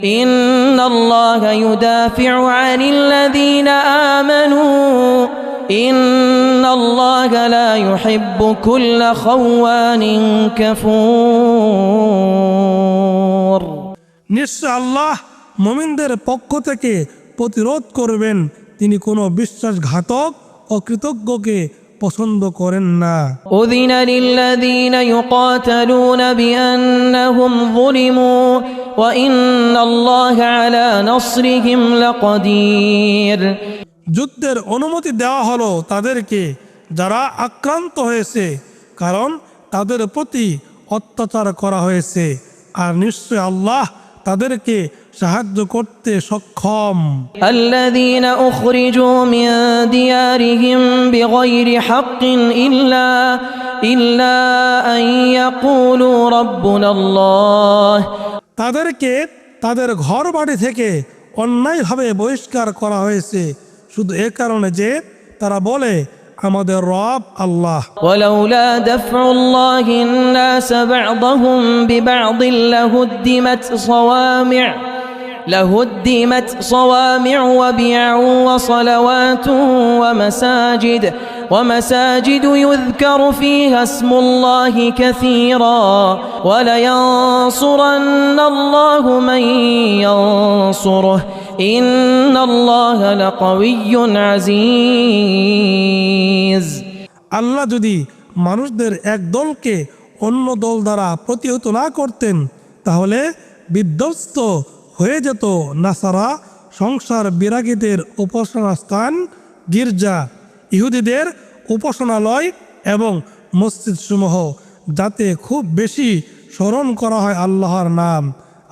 إن الله يدافع عن الذين آمنوا إن الله لا يحب كل خوان كفور নিশ্চয় আল্লাহ মোমিনদের পক্ষ থেকে প্রতিরোধ করবেন তিনি কোনো বিশ্বাসঘাতক ও কৃতজ্ঞকে পছন্দ করেন না أذن للذين يقاتلون بأنهم ظلموا وإن الله على نصرهم لقدير যুদ্ধের অনুমতি দেওয়া হলো তাদেরকে যারা আক্রান্ত হয়েছে কারণ তাদের প্রতি অত্যাচার করা হয়েছে আর নিশ্চয় আল্লাহ তাদেরকে সাহায্য করতে সক্ষম الذين أخرجوا من ديارهم بغير حق إلا إلا أن يقولوا ربنا الله তাদেরকে তাদের ঘর বাড়ি থেকে অন্যায়ভাবে বহিষ্কার করা হয়েছে শুধু এ কারণে যে তারা বলে আমাদের রব আল্লাহ ولولا دفع الله الناس بعضهم ببعض لهدمت صوامع لهدمت صوامع وبيع وصلوات ومساجد ومساجد يذكر فيها اسم الله كثيرا ولينصرن الله من ينصره إن الله لقوي عزيز আল্লাহ যদি মানুষদের এক দলকে অন্য দল দ্বারা প্রতিহত না করতেন তাহলে বিধ্বস্ত হয়ে যেত নাসারা সংসার বিরাগীদের উপাসনা স্থান গির্জা ইহুদিদের উপাসনালয় এবং মসজিদসমূহ যাতে খুব বেশি স্মরণ করা হয় আল্লাহর নাম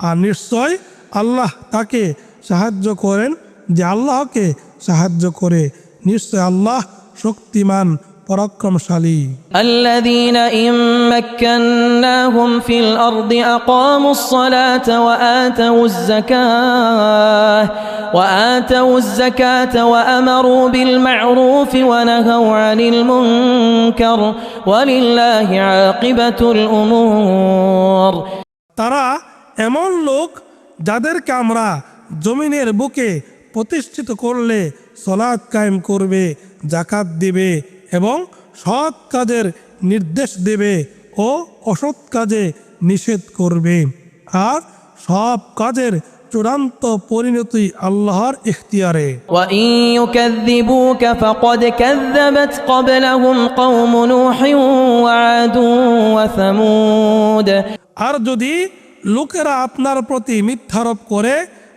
আর নিশ্চয় আল্লাহ তাকে সাহায্য করেন যে আল্লাহকে সাহায্য করে নিশ্চয় আল্লাহ শক্তিমান পরাক্রমশালী الذين إن مكناهم في الأرض أقاموا الصلاة وآتوا الزكاة وآتوا الزكاة وأمروا بالمعروف ونهوا عن المنكر ولله عاقبة الأمور তারা এমন লোক যাদেরকে আমরা জমিনের বুকে প্রতিষ্ঠিত করলে সলাদ কায়েম করবে জাকাত দেবে এবং সৎ কাজের নির্দেশ দেবে ও অসৎ কাজে নিষেধ করবে। আর সব কাজের চূড়ান্ত পরিণতি আল্লাহর ইখতিয়ারে। আর যদি লোকেরা আপনার প্রতি মিথ্যারোপ করে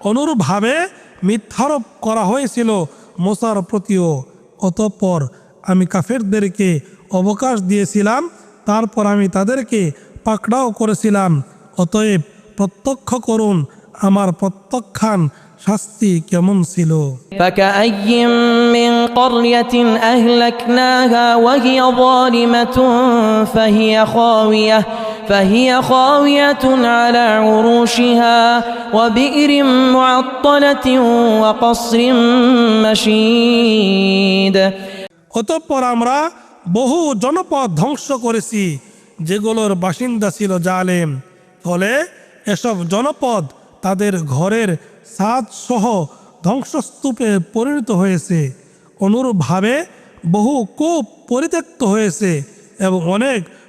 অনুরূপভাবে মিথ্যারোপ করা হয়েছিল মোসার প্রতিও অতঃপর আমি কাফেরদেরকে অবকাশ দিয়েছিলাম তারপর আমি তাদেরকে পাকড়াও করেছিলাম অতএব প্রত্যক্ষ করুন আমার প্রত্যাখ্যান শাস্তি কেমন ছিল فكأي من قرية أهلكناها وهي ظالمة فهي خاوية فهي خاوية على عروشها وبئر معطلة وقصر مشيد অতঃপর আমরা বহু জনপদ ধ্বংস করেছি যেগুলোর বাসিন্দা ছিল জালেম ফলে এসব জনপদ তাদের ঘরের সাদ সহ ধ্বংসস্তূপে পরিণত হয়েছে অনুরূপভাবে বহু কূপ পরিত্যক্ত হয়েছে এবং অনেক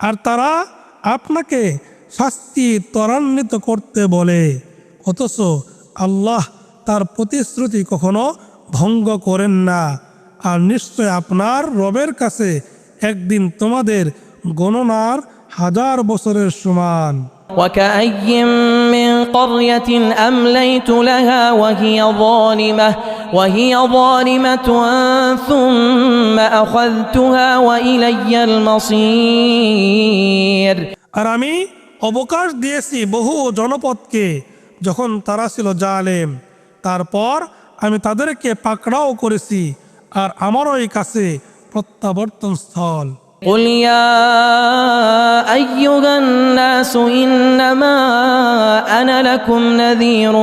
আর তারা আপনাকে শাস্তি ত্বরান্বিত করতে বলে অথচ আল্লাহ তার প্রতিশ্রুতি কখনো ভঙ্গ করেন না আর নিশ্চয় আপনার রবের কাছে একদিন তোমাদের গণনার হাজার বছরের সমান وكأي من قرية أمليت لها وهي ظالمة وهي ظالمة ثم أخذتها وإلي المصير আর আমি অবকাশ দিয়েছি বহু জনপদকে যখন তারা ছিল জালেম তারপর আমি তাদেরকে পাকড়াও করেছি আর আমারই কাছে প্রত্যাবর্তন স্থল قل يا أيها الناس إنما أنا لكم نذير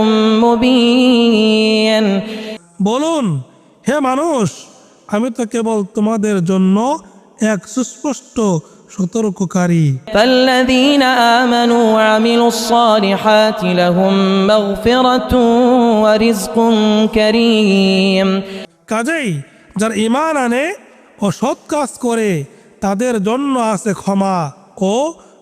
مبين বলুন হে মানুষ আমি তো কেবল তোমাদের জন্য এক সুস্পষ্ট সতর্ককারী فالذين آمنوا وعملوا الصالحات لهم مغفرة ورزق كريم কাজেই যার ইমান আনে ও সৎ কাজ করে তাদের জন্য আছে ক্ষমা ও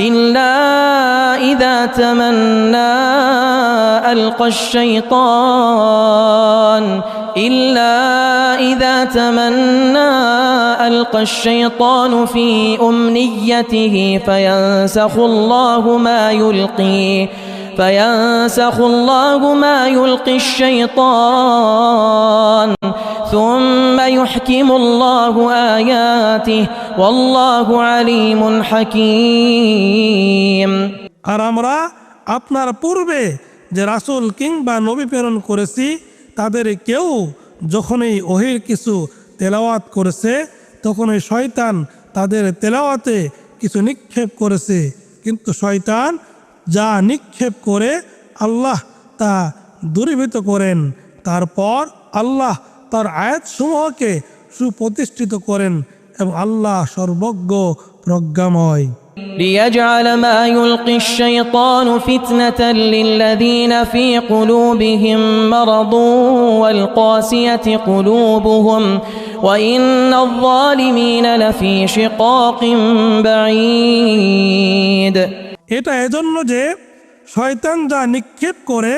إلا إذا تمنى ألقى الشيطان. إلا إذا تمنى ألقى الشيطان في أمنيته فينسخ الله ما يلقي فينسخ الله ما يلقي الشيطان. ثم يحكم الله آياته والله عليم حكيم আর আমরা আপনার পূর্বে যে রাসূল কিংবা নবী প্রেরণ করেছি তাদের কেউ যখনই ওহির কিছু তেলাওয়াত করেছে তখনই শয়তান তাদের তেলাওয়াতে কিছু নিক্ষেপ করেছে কিন্তু শয়তান যা নিক্ষেপ করে আল্লাহ তা দূরীভূত করেন তারপর আল্লাহ তার আয়াতসমূহকে সুপ্রতিষ্ঠিত করেন এবং আল্লাহ সর্বজ্ঞ প্রজ্ঞাময় ليجعل ما يلقي الشيطان فتنة للذين في قلوبهم مرض والقاسية قلوبهم وإن الظالمين لفي شقاق بعيد এটা এজন্য যে শয়তান যা নিক্ষেপ করে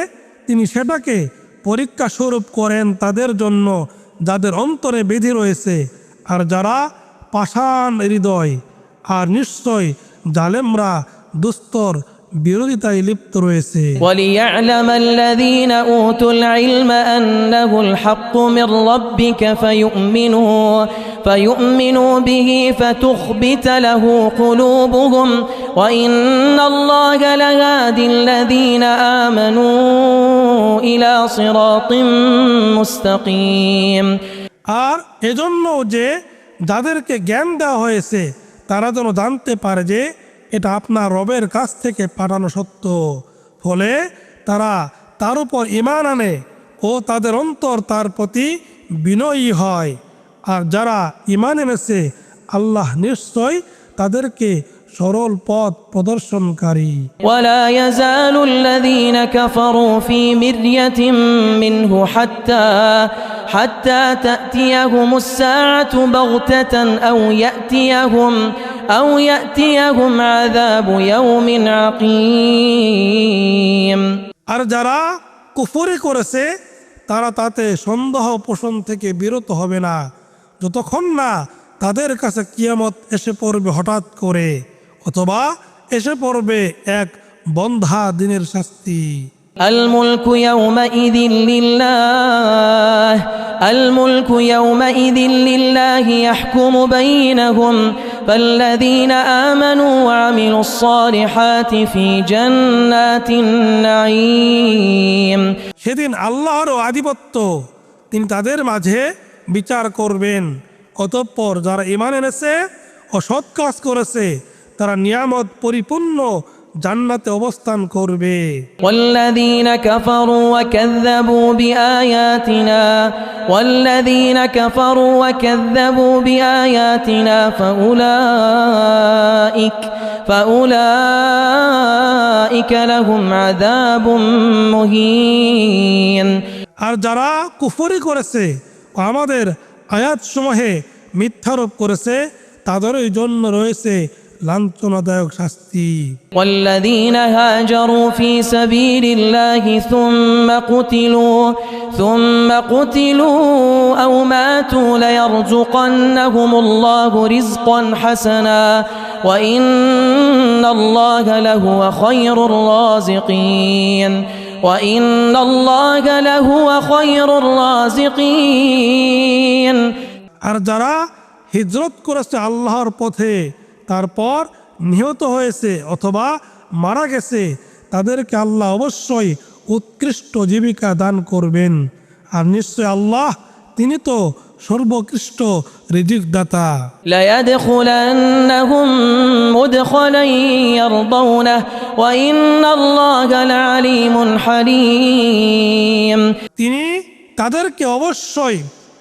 তিনি সেটাকে পরীক্ষা স্বরূপ করেন তাদের জন্য যাদের অন্তরে বেঁধে রয়েছে। আর যারা পাষাণ হৃদয়, আর নিশ্চয় জালেমরা দুস্তর বিরোধিতায় লিপ্ত রয়েছে وليعلم الذين أوتوا العلم أنه الحق من ربك فيؤمنوا فيؤمنوا به فتخبت له قلوبهم وإن الله لهادي الذين آمنوا إلى صراط مستقيم আর এজন্য যে যাদেরকে জ্ঞান দেওয়া হয়েছে তারা যেন জানতে পারে যে এটা আপনার রবের কাছ থেকে পাঠানো সত্য ফলে তারা তার উপর ইমান আনে ও তাদের অন্তর তার প্রতি বিনয়ী হয় আর যারা ইমান এনেছে আল্লাহ নিশ্চয় তাদেরকে সরল পথ প্রদর্শনকারী ولا يزال الذين كفروا في مرية منه حتى حتى تأتيهم الساعة بغتة أو يأتيهم أو يأتيهم عذاب يوم عقيم আর যারা কুফরি করেছে তারা তাতে সন্দেহ পোষণ থেকে বিরত হবে না যতক্ষণ না তাদের কাছে কিয়ামত এসে পড়বে হঠাৎ করে অথবা এসে পড়বে এক বন্ধা দিনের শাস্তি الملك يومئذ لله الملك يومئذ لله يحكم بينهم فالذين آمنوا وعملوا الصالحات في جنات النعيم সেদিন আল্লাহরও আধিপত্য তিনি তাদের মাঝে বিচার করবেন অতঃপর যারা ইমান এনেছে ও সৎ কাজ করেছে তারা নিয়ামত পরিপূর্ণ জান্নাতে অবস্থান করবে والذين كفروا وكذبوا بآياتنا والذين كفروا وكذبوا بآياتنا فأولئك فأولئك لهم عذاب مهين আর যারা কুফরি করেছে ও আমাদের আয়াত সমূহে মিথ্যারোপ করেছে তাদেরই জন্য রয়েছে লাঞ্ছনাদায়ক শাস্তি والذين هاجروا في سبيل الله ثم قتلوا ثم قتلوا أو ماتوا ليرزقنهم الله رزقا حسنا وإن الله لهو خير الرازقين وإن الله لهو خير الرازقين আর যারা হিজরত করেছে আল্লাহর পথে তারপর নিহত হয়েছে অথবা মারা গেছে তাদেরকে আল্লাহ অবশ্যই উৎকৃষ্ট জীবিকা দান করবেন। আর নিশ্চয় আল্লাহ তিনি তো সর্বকৃষ্ট রিজিক তিনি তাদেরকে অবশ্যই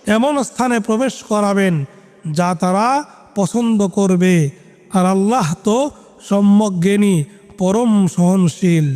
এমন স্থানে প্রবেশ করাবেন যা তারা পছন্দ করবে। আর আল্লাহ তো সম্যক জ্ঞানী পরম সহনশীল।